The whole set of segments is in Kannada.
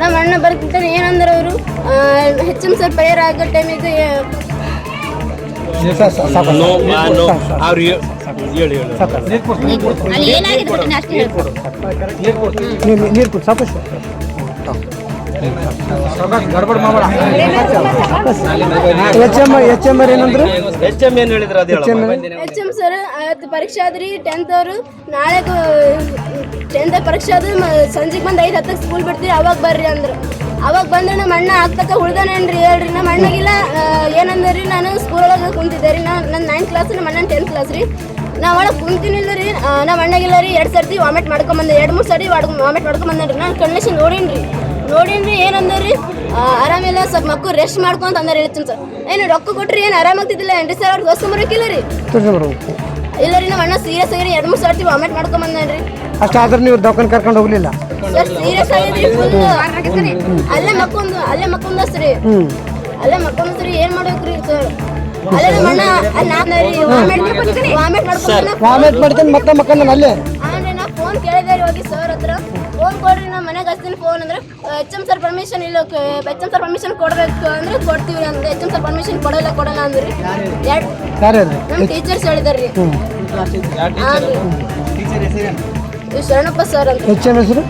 ನಮ್ಮ ಅಣ್ಣ ಬರ್ತಿರ್ತಾನೆ ಏನಂದ್ರೆ ಅವರು ಹೆಚ್ಚಿನ ಸರ್ ಪ್ರೇಯರ್ ಆಗೋ ಟೈಮಿಗೆ ಅಲ್ಲಿ ಏನಾಗಿದೆ ಅಷ್ಟೇ ನೀರು ಕೊಡ್ತೀನಿ ಸಾಕಷ್ಟು ಎಚ್ ಎಂ ಎಚ್ ಎಂ ಏನಂದ್ರೆ? ಎಚ್ ಎಂ ಏನ್ ಹೇಳಿದ್ರು ಅದು. ಎಚ್ ಸರ್ ಪರೀಕ್ಷೆ ಆದ್ರಿ ಟೆಂತ್ ಅವರು. ನಾಳೆ ಟೆಂತ್ ಪರೀಕ್ಷೆ ಆದ್ರೆ ಸಂಜೆಗೆ ಬಂದು ಐದು ಹತ್ತಕ್ಕೆ ಸ್ಕೂಲ್ ಬಿಡ್ತೀರಿ ಅವಾಗ ಬರ್ರಿ ಅಂದ್ರು. ಅವಾಗ ಬಂದ್ರೆ ನಮ್ಮ ಅಣ್ಣ ಆಗ್ತಕ್ಕ ಉಳ್ದಾನೇನ್ರಿ ಹೇಳ್ರಿ. ನಮ್ಮ ಅಣ್ಣಗಿಲ್ಲ ಏನಂದ್ರಿ ನಾನು ಸ್ಕೂಲ್ ಒಳಗೆ ಕುಂತಿದ್ದೆ ರೀ. ನಾನು ನನ್ನ ನೈನ್ತ್ ಕ್ಲಾಸ್ ನಮ್ಮ ಅಣ್ಣ ಟೆಂತ್ ಕ್ಲಾಸ್ ರೀ. ನಾ ಒಳಗೆ ಕುಂತಿನಿಲ್ಲ ರೀ. ನಮ್ಮ ಅಣ್ಣಗಿಲ್ಲ ರೀ ಎರಡು ಸರ್ತಿ ವಾಮಿಟ್ ಮಾಡ್ಕೊಂಬಂದೆ. ಎರಡು ಮೂರು ಸರಿ ವಾಮಿಟ್ ಮಾಡ್ಕೊಂಬಂದೆ ರೀ. ನಾನು ಕಣ್ಣೇಶ್ ನೋಡೀನಿ ನೋಡೀನಿ ಏನಂದ್ರಿ? ಆರಾಮಿಲ್ಲ ಸ್ವಲ್ಪ ಮಕ್ಕಳು ರೆಸ್ಟ್ ಮಾಡ್ಕೊಂತ ಅಂದ್ರೆ ಹೇಳ್ತೀನಿ ಸರ್. ಏನು ರೊಕ್ಕ ಕೊಟ್ರಿ ಏನು ಆರಾಮಾಗ್ತಿದ್ದಿಲ್ಲ ಏನ್ರಿ ಸರ್? ದೋಸ್ತ ದೋಸ್ಕೊಂಬರಕ್ಕಿಲ್ಲ ರೀ ಇಲ್ಲ ರೀ ನಮ್ಮ ಅಣ್ಣ ಸೀರಿಯಸ್ ಆಗಿರಿ ಎರಡು ಮೂರು ಸರ್ತಿ ವಾಮಿಟ್ ಮಾಡ್ಕೊಂಡ್ ಅಷ್ಟು ಆದ್ರೆ ನೀವು ದವಾಖಾನೆ ಕರ್ಕೊಂಡು ಹೋಗ್ಲಿಲ್ಲ? ಸರ್ ಸೀರಿಯಸ್ ಆಗಿದ್ರಿ ಫುಲ್ ಅಲ್ಲೇ ಮಕ್ಕೊಂದು ಅಲ್ಲೇ ಮಕ್ಕೊಂದಸ್ರಿ ಅಲ್ಲೇ ಮಕ್ಕೊಂದಸ್ರಿ ಏನ್ ಮಾಡ್ಬೇಕ್ರಿ ಸರ್? ಅಲ್ಲೇ ನಮ್ಮ ಅಣ್ಣ ಅಲ್ಲಿ ನಾನು ರೀ ವಾಮಿಟ್ ಮಾಡ್ಕೊಂಡು ವಾಮಿಟ್ ಮಾಡ್ತಾನೆ ಮತ್ತೆ ಮಕ್ಕಂದ ಅಲ್ಲೇ. ಅಂದ್ರೆ ನಾ ಫೋನ್ ಕೇಳಿದೆ ರೀ ಹೋಗಿ ಸರ್ ಹತ್ರ. ಫೋನ್ ಕೊಡ್ರಿ ನಮ್ಮ ಮನೆಗೆ ಹಚ್ತೀನಿ ಫೋನ್ ಅಂದ್ರೆ ಎಚ್ ಎಂ ಸರ್ ಪರ್ಮಿಷನ್ ಇಲ್ಲ ಎಚ್ ಎಂ ಸರ್ ಪರ್ಮಿಷನ್ ಕೊಡ್ಬೇಕು ಅಂದ್ರೆ ಕೊಡ್ತೀವಿ ಅಂದ್ರೆ ಎಚ್ ಎಂ ಸರ್ ಪರ್ಮಿಷನ್ ಕೊಡಲ್ಲ ಕೊಡಲ್ಲ ಅಂದ್ರಿ. ನಮ್ಮ ಟೀಚರ್ಸ್ ಹೇಳಿದಾರ್ರಿ. ಶರಣಪ್ಪ ಸರ್ ಅಂತ. ಎಚ್ ಎಂ ಹೆಸರು?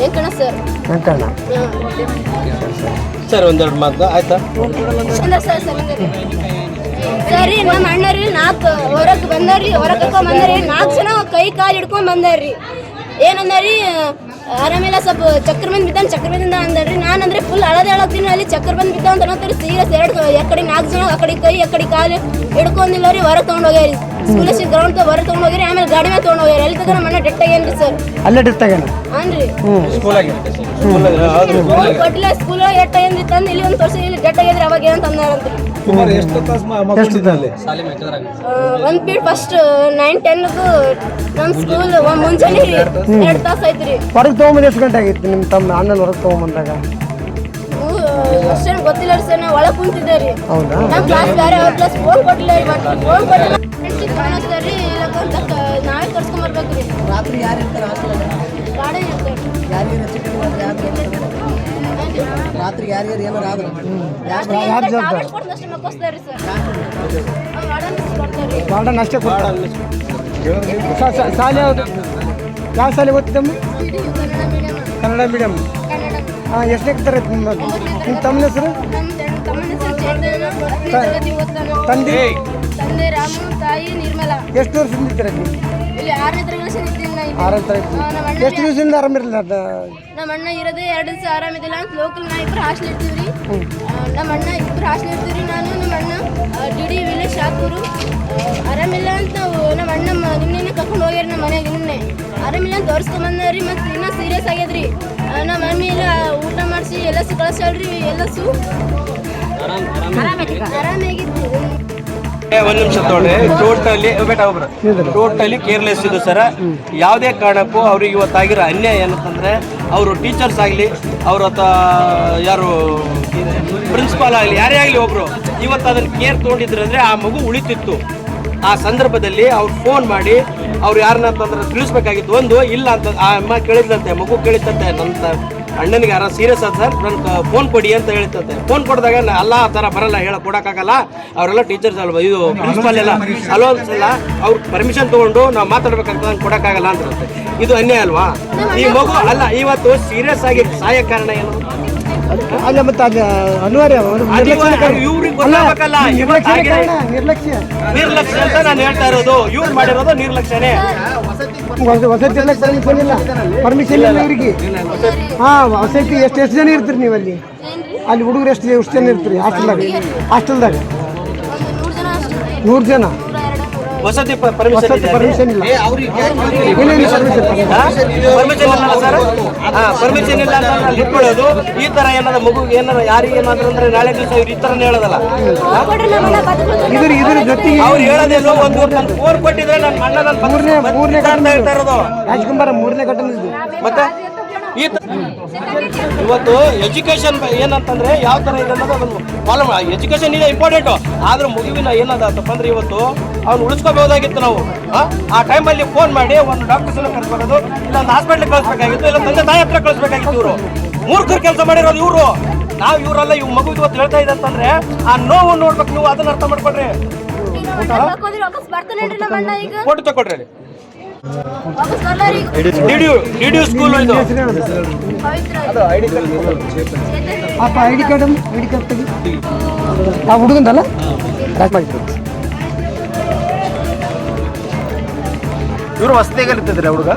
ವೆಂಕಣ್ಣ ಸರ್ ವೆಂಕಣ್ಣ. ಸರ್ ಒಂದೆರಡು ಮಾತು ಆಯ್ತಾ? ಸರ್ ಸರ್ ರೀ. ಸರಿ ನಮ್ಮ ಅಣ್ಣರಿ ನಾಲ್ಕು ಹೊರಗೆ ಬಂದಾರಿ ಹೊರಗೆ ಬಂದಾರಿ ನಾಲ್ಕು ಜನ ಕೈ ಕಾಲು ಹಿಡ್ಕೊಂಡ್ ಬಂದಾರಿ ಏನಂದಾರಿ ಆರಾಮಿಲ್ಲ, ಸ್ವಲ್ಪ ಚಕ್ರ ಬಂದು ಬಿದ್ದಾನ ಚಕ್ರ ಬಂದಿಂದ ಅಂದ್ರಿ ನಾನು ಅಂದ್ರೆ ಫುಲ್ ಅಳದೆ ಅಳತ್ತೀನಿ ಅಲ್ಲಿ ಚಕ್ರ ಬಂದು ಬಿದ್ದ ಅಂತ ಅನ್ನತ್ತಾರೆ ಸೀರಿಯಸ್ ಎರಡು ಎಕಡೆ ನಾಲ್ಕು ಜನ, ಆ ಕಡೆ ಕೈ, ಆ ಕಡೆ ಕಾಲು ಹಿಡ್ಕೊಂಡಿಲ್ಲ ರೀ, ಹೊರಗೆ ತೊಗೊಂಡು ಸ್ಕೂಲ್ ಗ್ರೌಂಡ್ ತೊಗೊಂಡು ಹೋಗಿರಿ ಆಮೇಲೆ ಗಾಡಿ ಮೇಲೆ ತೊಗೊಂಡು ಹೋಗಿರಿ. ಎಲ್ಲಿ ನಮ್ಮ ಅಣ್ಣ ಡೆಟ್ ಆಗ್ಯಾನ್ರಿ ಸರ್? ಅಲ್ಲೇ ಡಿಸ್ತಾಗೇನ ಸ್ಕೂಲ್ ಆಗಿರುತ್ತೆ ಫೋನ್ ಕೊಟ್ಟಿಲ್ಲ ಸ್ಕೂಲ್ ಎಟ್ಟ ಆಗ್ಯಾನ್ರಿ ತಂದು ಇಲ್ಲಿ ಒಂದು ತೋರಿಸಿ ಇಲ್ಲಿ ಡೆಟ್ ಆಗ್ಯಾದ್ರಿ ಅವಾಗ ಏನಂತ ಅಂದಾರಂತ್ರಿ ಎಷ್ಟು? ಒಂದ್ ಪೀರಿಯಡ್ ಫಸ್ಟ್ ನೈನ್ ಟೆನ್ಗೂ ನಮ್ಮ ಸ್ಕೂಲ್ ಮುಂಜಾನೆ ಎರಡು ತಾಸು. ಐತ್ರಿ ಹೊರಗೆ ತೊಗೊಂಬಂದು ಎಷ್ಟು ಗಂಟೆ ಆಗಿತ್ತು ನಿಮ್ಮ ತಮ್ಮ? ಅಣ್ಣನ ಹೊರಗೆ ತೊಗೊಂಬಂದಾಗ? ಅಷ್ಟೇನು ಗೊತ್ತಿಲ್ಲ ರೀ ಸರ್ ನಾವು ಒಳಗೆ ಕುಂತಿದ್ದೆ ರೀ. ಹೌದಾ? ನಮ್ಮ ಕ್ಲಾಸ್ ಬೇರೆ ಅವ್ರ ಕ್ಲಾಸ್ ಫೋನ್ ಕೊಟ್ಟಿಲ್ಲ ರೀ ಬಟ್ ಫೋನ್ ಕೊಟ್ಟಿಲ್ಲ ಫ್ರೆಂಡ್ಶಿಪ್ ಕಾಣಿಸ್ತಾರೆ ರೀ ಇಲ್ಲಕ್ಕಂತ ನಾವೇ ಕರ್ಸ್ಕೊಂಬರ್ಬೇಕು ರೀ. ರಾತ್ರಿ ಯಾರು ಇರ್ತಾರೆ ಹಾಸ್ಟೆಲ್ ಇರ್ತಾರೆ. ರಾತ್ರಿ ಯಾರಿಗಾರು ಏನಾರು ಆದ್ರೆ? ವಾರ್ಡನ್ ಅಷ್ಟೇ ಕೊಡ್ತಾರೆ ಶಾಲೆ ಯಾವುದು? ಯಾವ ಶಾಲೆ ಓದ್ತಿದ್ದಮ್ಮ ಕನ್ನಡ ಮೀಡಿಯಮ್ ಕನ್ನಡ ಮೀಡಿಯಮ್ ಕನ್ನಡ ಹಾಂ ಎಷ್ಟನೇ ತರ ನಿಮ್ಮದು ನಿಮ್ಮ ತಮ್ಮನ ಹೆಸರು? ತಂದೆ. ತಂದೆ ರಾಮು ತಾಯಿ ನಿರ್ಮಲಾ. ಎಷ್ಟು ವರ್ಷದಿಂದ ಇದ್ದೀರ ನೀವು? ಇಲ್ಲಿ ಆರನೇ ತರಗತಿ. ಆರನೇ ತರಗತಿ. ನಮ್ಮ ಅಣ್ಣ ಎಷ್ಟು ದಿವಸದಿಂದ ಆರಾಮಿರಲಿಲ್ಲ ಅದು ನಮ್ಮ ಅಣ್ಣ ಇರೋದೇ ಎರಡು ದಿವಸ ಆರಾಮಿದಿಲ್ಲ ಅಂತ ಲೋಕಲ್ ನಾ ಇಬ್ಬರು ಹಾಸ್ಟೆಲ್ ಇರ್ತೀವಿ ರೀ ನಮ್ಮ ಅಣ್ಣ ಇಬ್ಬರು ಹಾಸ್ಟೆಲ್ ಇರ್ತೀವಿ ನಾನು ನಮ್ಮ ಅಣ್ಣ ಡಿ ಡಿ ವಿಲೇಜ್ ಶಾಪೂರು. ಆರಾಮಿಲ್ಲ ಅಂತ ನಮ್ಮ ಅಣ್ಣ ನಿನ್ನೆ ಕರ್ಕೊಂಡು ಹೋಗ್ಯಾರ ನಮ್ಮ ಮನೆಗೆ ಆರಾಮಿಲ್ಲ ಅಂತ ತೋರಿಸ್ಕೊಂಬಂದ್ರಿ ಮತ್ತು ಇನ್ನೂ ಸೀರಿಯಸ್ ಆಗ್ಯದ್ರಿ. ನಮ್ಮ ಮಮ್ಮಿ ಎಲ್ಲ ಊಟ ಮಾಡಿಸಿ ಎಲ್ಲ ಸು ಕಳಿಸ್ಯಾಳ್ರಿ ಎಲ್ಲ ಸು ಆರಾಮಾಗಿತ್ತು ಒಂದ್ ನಿಮಿಷ ತೊಗೊಳ್ರಿ ಟೋಟಲಿ ಬೇಟ ಒಬ್ರು ಟೋಟಲಿ ಕೇರ್ಲೆಸ್ ಇದು ಸರ ಯಾವುದೇ ಕಾರಣಕ್ಕೂ ಅವ್ರಿಗೆ ಇವತ್ತಾಗಿರೋ ಅನ್ಯಾಯ ಏನಂತಂದ್ರೆ ಅವರು ಟೀಚರ್ಸ್ ಆಗಲಿ ಅವ್ರ ಯಾರು ಪ್ರಿನ್ಸಿಪಾಲ್ ಆಗಲಿ ಯಾರೇ ಆಗಲಿ ಒಬ್ರು ಇವತ್ತು ಅದನ್ನ ಕೇರ್ ತೊಗೊಂಡಿದ್ರು ಅಂದ್ರೆ ಆ ಮಗು ಉಳಿತಿತ್ತು. ಆ ಸಂದರ್ಭದಲ್ಲಿ ಅವ್ರು ಫೋನ್ ಮಾಡಿ ಅವ್ರು ಯಾರನ್ನ ಅಂತಂದ್ರೆ ತಿಳಿಸ್ಬೇಕಾಗಿತ್ತು. ಒಂದು, ಇಲ್ಲ ಅಂತ, ಆ ಅಮ್ಮ ಕೇಳಿದ್ಲಂತೆ, ಮಗು ಕೇಳಿದ್ದಂತೆ ನನ್ನ ಅಣ್ಣನಿಗೆ ಯಾರ ಸೀರಿಯಸ್ ಆದ ಸರ್ ನನ್ನ ಫೋನ್ ಕೊಡಿ ಅಂತ ಹೇಳ್ತಂತೆ ಫೋನ್ ಕೊಡಿದಾಗ ಅಲ್ಲ, ಆ ಥರ ಬರಲ್ಲ ಹೇಳ ಕೊಡೋಕ್ಕಾಗಲ್ಲ. ಅವರೆಲ್ಲ ಟೀಚರ್ಸ್ ಅಲ್ವಾ, ಇದು ಪ್ರಿನ್ಸಿಪಾಲ್ ಎಲ್ಲ. ಅಲೋ ಅನ್ಸಲ್ಲ ಅವ್ರು ಪರ್ಮಿಷನ್ ತೊಗೊಂಡು ನಾವು ಮಾತಾಡ್ಬೇಕಂತ ಕೊಡೋಕ್ಕಾಗಲ್ಲ ಅಂತ ಇದು ಅನ್ಯಾಯ ಅಲ್ವಾ? ಈ ಮಗು, ಅಲ್ಲ, ಇವತ್ತು ಸೀರಿಯಸ್ ಆಗಿ ಸಾಯ ಕಾರಣ ಏನು? ಅಲ್ಲ ಮತ್ತೆ ಅದು ಅನಿವಾರ್ಯ ನಿರ್ಲಕ್ಷ್ಯ ನಿರ್ಲಕ್ಷ್ಯ. ಅಂತ ನಾನು ಹೇಳ್ತಾ ಇರೋದು. ಇವ್ರು ಮಾಡಿರೋದು ನಿರ್ಲಕ್ಷ್ಯನೇ. ವಸತಿ ಎಲ್ಲ ಪರ್ಮಿಷನ್ ಇಲ್ಲ ಪರ್ಮಿಷನ್ ಇಲ್ಲ ಇವ್ರಿಗೆ. ಹಾ ವಸತಿ ಎಷ್ಟು ಎಷ್ಟು ಜನ ಇರ್ತೀರಿ ನೀವು ಅಲ್ಲಿ ಅಲ್ಲಿ ಹುಡುಗರು ಎಷ್ಟು ಎಷ್ಟು ಜನ ಇರ್ತೀರಿ? ಹಾಸ್ಟೆಲ್ದಾಗ? ಹಾಸ್ಟೆಲ್ದಾಗ? ನೂರು ಜನ? ವಸತಿ ಪರ್ಮಿಷನ್ ಇದೆ ಪರ್ಮಿಷನ್ ಇಲ್ಲ. ಪರ್ಮಿಷನ್ ಇಲ್ಲ ಸರ್? ಹಾ ಪರ್ಮಿಷನ್ ಇಲ್ಲ ಅಂತ ಅಲ್ಲಿ ಇಟ್ಕೊಳ್ಳೋದು ಈ ತರ ಏನಾದ ಮಗು ಏನಾರ ಯಾರಿಗೆ ಏನಾದ್ರು ಅಂದ್ರೆ ನಾಳೆ ದಿವಸ ಇವ್ರು ಈ ತರ ಹೇಳೋದಲ್ಲ. ಇದ್ರ ಇದ್ರ ಜೊತೆಗೆ ಅವ್ರು ಹೇಳೋದೇನೋ ಒಂದು ನನ್ ಫೋನ್ ಕೊಟ್ಟಿದ್ರೆ ನನ್ನ ಅಣ್ಣ ನನ್ನ ಮೂರನೇ ಮೂರನೇ ಅಂತ ಹೇಳ್ತಾ ಇರೋದು. ರಾಜ್ಕುಮಾರ ಮೂರನೇ ಘಟನೆ ಮತ್ತೆ? ಈ ಇವತ್ತು ಎಜುಕೇಶನ್ ಏನಂತಂದ್ರೆ ಯಾವ ತರ ಇದೆ ಅನ್ನೋದು ಅದನ್ನು ಫಾಲೋ ಎಜುಕೇಶನ್ ಇದೆ ಇಂಪಾರ್ಟೆಂಟ್ ಆದ್ರೆ ಮಗುವಿನ ಏನದ ಅಂದ್ರೆ ಇವತ್ತು ಅವ್ನು ಉಳಿಸ್ಕೋಬಹುದಾಗಿತ್ತು ನಾವು. ಆ? ಟೈಮಲ್ಲಿ ಫೋನ್ ಮಾಡಿ ಒಂದು ಡಾಕ್ಟರ್ಸ್ ಕರ್ಸ್ಕೊಳ್ಳೋದು ಇಲ್ಲ ಒಂದು ಹಾಸ್ಪಿಟ್ಲ್ ಕಳಿಸ್ಬೇಕಾಗಿತ್ತು ಇಲ್ಲ ತಂದೆ ತಾಯಿ ಹತ್ರ ಕಳಿಸ್ಬೇಕಾಗಿತ್ತು ಇವರು. ಮೂರ್ಖರು ಕೆಲಸ ಮಾಡಿರೋದು ಇವರು. ನಾವು ಇವರೆಲ್ಲ ಇವ್ ಮಗು ಇವತ್ತು ಹೇಳ್ತಾ ಇದೆ ಅಂತಂದ್ರೆ ಆ ನೋವು ನೋಡ್ಬೇಕು ನೀವು ಅದನ್ನ ಅರ್ಥ ಮಾಡ್ಕೊಡ್ರಿ ಕೊಟ್ಟು ಫೋಟೋ ತಗೊಳ್ರಿ ಸ್ಕೂಲ್ ಇದು? ಅಪ್ಪ I D card I D card ತೆಗಿ. ಆ ಹುಡುಗಂದಲ್ಲ? ರಾಜಮಾಡಿ ಇವರು ಹೊಸದಾಗಿ ಹುಡುಗ?